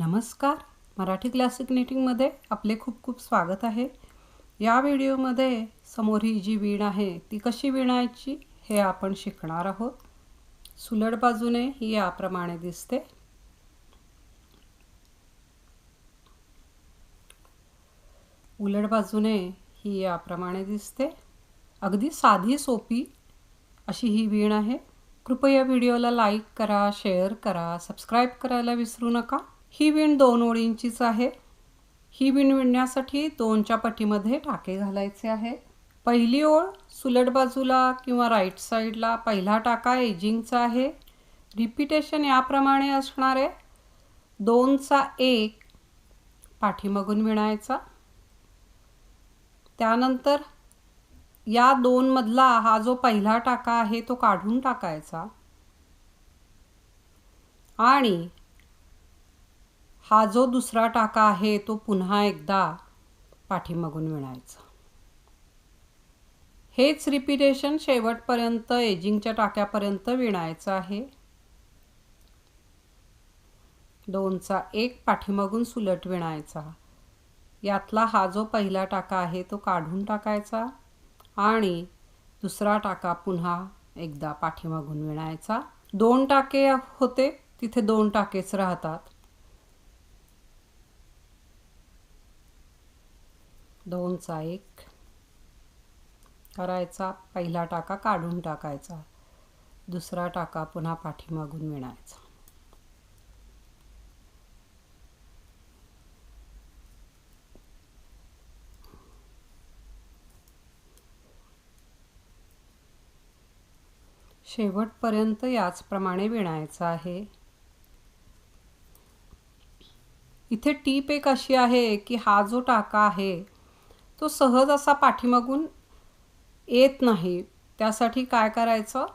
नमस्कार. मराठी क्लासिक निटिंगमध्ये आपले खूप खूप स्वागत आहे. या व्हिडिओमध्ये समोर ही जी वीण आहे ती कशी विणायची हे आपण शिकणार आहोत. सुलट बाजूने ही याप्रमाणे दिसते. उलट बाजूने ही याप्रमाणे दिसते. अगदी साधी सोपी अशी ही वीण आहे. कृपया व्हिडिओला लाईक करा शेअर करा सबस्क्राईब करायला विसरू नका. ही विण दोन ओळींचीच आहे. ही विण विणण्यासाठी दोनच्या पटीमध्ये टाके घालायचे आहे. पहिली ओळ सुलट बाजूला किंवा राईट साईडला पहिला टाका एजिंगचा आहे. रिपिटेशन याप्रमाणे असणार आहे. दोनचा एक पाठीमागून विणायचा. त्यानंतर या दोनमधला हा जो पहिला टाका आहे तो काढून टाकायचा. आणि हा जो दुसरा टाका आहे तो पुन्हा एकदा पाठीमागून विणायचा. हेच रिपिटेशन शेवटपर्यंत एजिंगच्या टाक्यापर्यंत विणायचं आहे. दोनचा एक पाठीमागून सुलट विणायचा. यातला हा जो पहिला टाका आहे तो काढून टाकायचा आणि दुसरा टाका पुन्हा एकदा पाठीमागून विणायचा. दोन टाके होते तिथे दोन टाकेच राहतात. दोनचा एक करायचा पहिला टाका काढून टाकायचा दुसरा टाका पुन्हा पाठीमागून विणायचा. शेवटपर्यंत याचप्रमाणे विणायचं आहे. इथे टीप एक अशी आहे की हा जो टाका आहे तो सहज असा पाठीमागून येत नाही. त्यासाठी काय करायचं?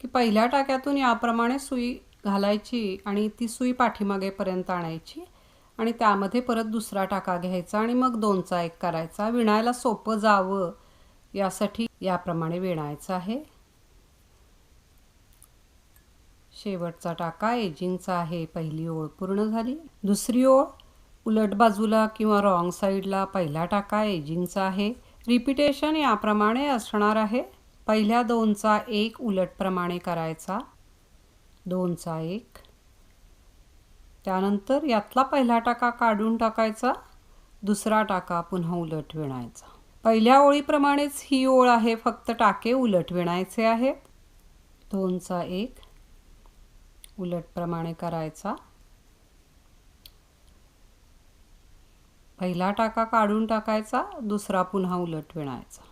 की पहिल्या टाक्यातून याप्रमाणे सुई घालायची आणि ती सुई पाठीमागेपर्यंत आणायची आणि त्यामध्ये परत दुसरा टाका घ्यायचा आणि मग दोनचा एक करायचा. विणायला सोपं जावं यासाठी याप्रमाणे विणायचं आहे. शेवटचा टाका एजिंगचा आहे. पहिली ओळ पूर्ण झाली. दुसरी ओळ उलट बाजूला किंवा रॉंग साईडला पहिला टाका एजिंगचा आहे. रिपिटेशन याप्रमाणे असणार आहे. पहिल्या दोनचा एक उलटप्रमाणे करायचा. दोनचा एक. त्यानंतर यातला पहिला टाका काढून टाकायचा. दुसरा टाका पुन्हा उलट विणायचा. पहिल्या ओळीप्रमाणेच ही ओळ आहे फक्त टाके उलट विणायचे आहेत. दोनचा एक. उलटप्रमाणे करायचा. पहिला टाका काढून टाकायचा दुसरा पुन्हा उलट विणायचा.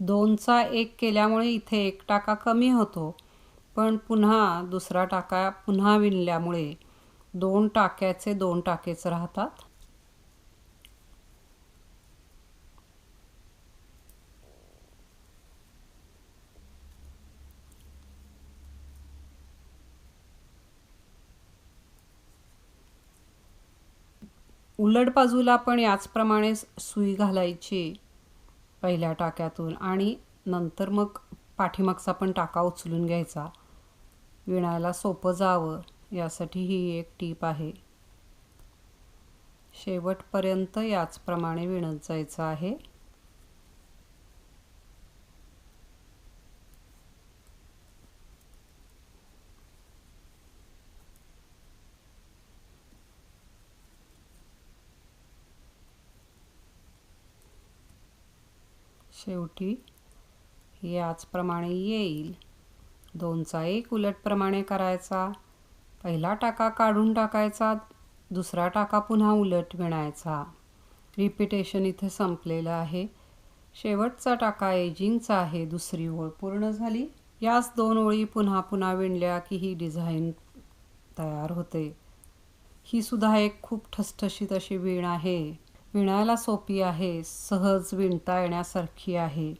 दोनचा एक केल्यामुळे इथे एक टाका कमी होतो पण पुन्हा दुसरा टाका पुन्हा विणल्यामुळे दोन टाक्याचे दोन टाकेच राहतात. उलट बाजूला पण याचप्रमाणे सुई घालायची पहिल्या टाक्यातून आणि नंतर मग पाठीमागचा पण टाका उचलून घ्यायचा. विणायला सोपं जावं यासाठी ही एक टीप आहे. शेवटपर्यंत याचप्रमाणे विणत जायचं आहे. शेवटी याचप्रमाणे येईल. दोनचा एक उलटप्रमाणे करायचा. पहिला टाका काढून टाकायचा दुसरा टाका पुन्हा उलट विणायचा. रिपिटेशन इथे संपलेलं आहे. शेवटचा टाका एजिंगचा आहे. दुसरी ओळ पूर्ण झाली. याच दोन ओळी पुन्हा पुन्हा विणल्या की ही डिझाईन तयार होते. ही सुद्धा एक खूप ठसठशीत अशी वीण आहे. विणायला सोपी आहे सहज विणता येण्यासारखी आहे.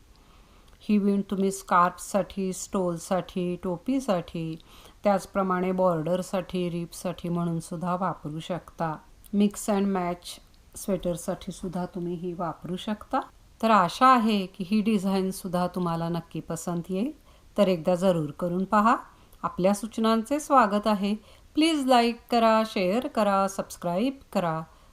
ही विण तुम्ही स्कार्फसाठी स्टोलसाठी टोपीसाठी त्याचप्रमाणे बॉर्डरसाठी रिपसाठी म्हणूनसुद्धा वापरू शकता. मिक्स अँड मॅच स्वेटरसाठी सुद्धा तुम्ही ही वापरू शकता. तर आशा आहे की ही डिझाईनसुद्धा तुम्हाला नक्की पसंत येईल. तर एकदा जरूर करून पहा. आपल्या सूचनांचे स्वागत आहे. प्लीज लाईक करा शेअर करा सबस्क्राईब करा.